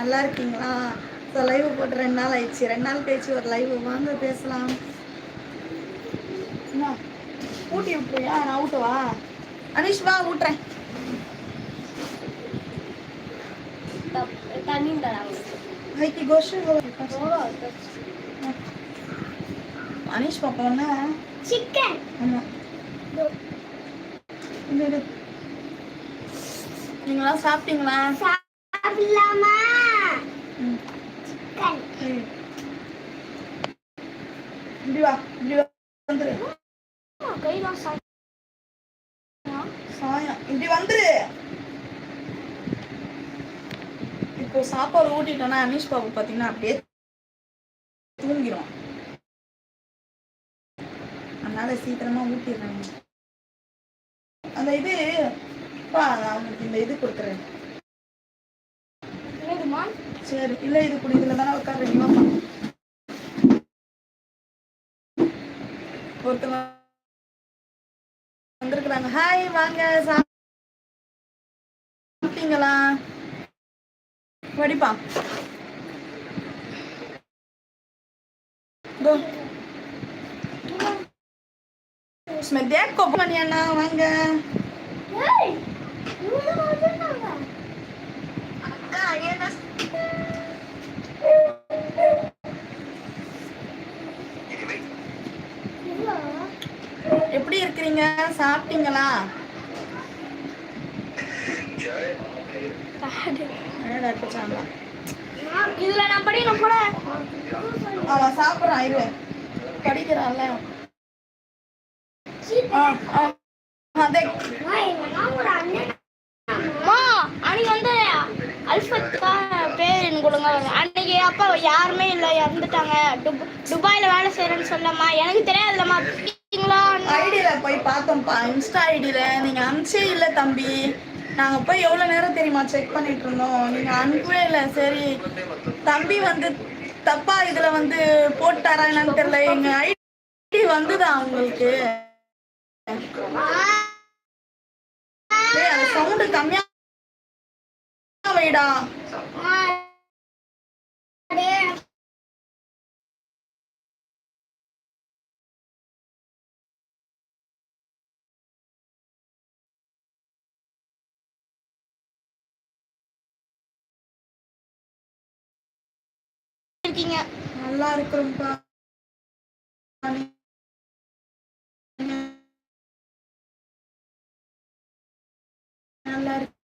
நல்லா இருக்கீங்களா? So live போட்டு ரெண்டு நாள் ஆயிடுச்சு. ரெண்டு நாள் கழிச்சு ஒரு லைவ் வாங்க பேசலாம். என்ன ஊட்டி விட்டுறியா? நான் ஊட்டவா? அனிஷ் வா ஊட்டுறேன். தண்ணி ஹைக்கி கோஷு அனிஷ் பாப்பா என்ன? சிக்கன் ஆமாம். நீங்களாம் சாப்பிட்டீங்களா? சாப்பிடலாமா. இப்படி வா இப்படி வந்துரு. சாயம். இப்படி வந்துரு. இப்போ சாப்பாடு ஊட்டிட்டோம்னா அனீஷ் பாபு பார்த்தீங்கன்னா அப்படியே தூங்கிடும் அதனால சீக்கிரமா ஊட்டிடுறாங்க. அந்த இது நான் இந்த இது கொடுக்குறேன். சரி இல்லை இது குடி இதில் தானே உட்கார் நீ வாப்பா ஒருத்தவங்க வந்திருக்கிறாங்க. ஹாய் வாங்க சாப்பிட்டீங்களா? வடிப்பா இதோ. ஸ்மெத்தியா கொப்பமணி அண்ணா? வாங்க. இருக்கிறீங்க சாப்பிட்டீங்களா? இதுல நான் படிக்கணும் போல. அவன் சாப்பிட்றான் இரு. படிக்கிறான்ல. அன்னைக்கு வந்து அல்ஃபத்கா பேர் எனக்கு கொடுங்க. அன்னைக்கு அப்பா யாருமே இல்லை இறந்துட்டாங்க. துப் துபாயில் வேலை செய்கிறேன்னு சொல்லம்மா. எனக்கு தெரியாதுல்லம்மா இருக்கீங்களா ஐடியில் போய் பார்த்தோம்ப்பா இன்ஸ்டா ஐடியில் நீங்கள் அனுப்பிச்சே இல்லை தம்பி. நாங்கள் போய் எவ்வளோ நேரம் தெரியுமா செக் பண்ணிட்டு இருந்தோம். நீங்கள் அனுப்பவே இல்லை. சரி தம்பி வந்து தப்பா இதில் வந்து போட்டாரா என்னன்னு தெரியல. எங்கள் ஐடி வந்துதா உங்களுக்கு? சவுண்டு கம்மியா வைடா. இருக்கீங்க? நல்லா இருக்கிறோம்ப்பா. நல்லா இருக்கு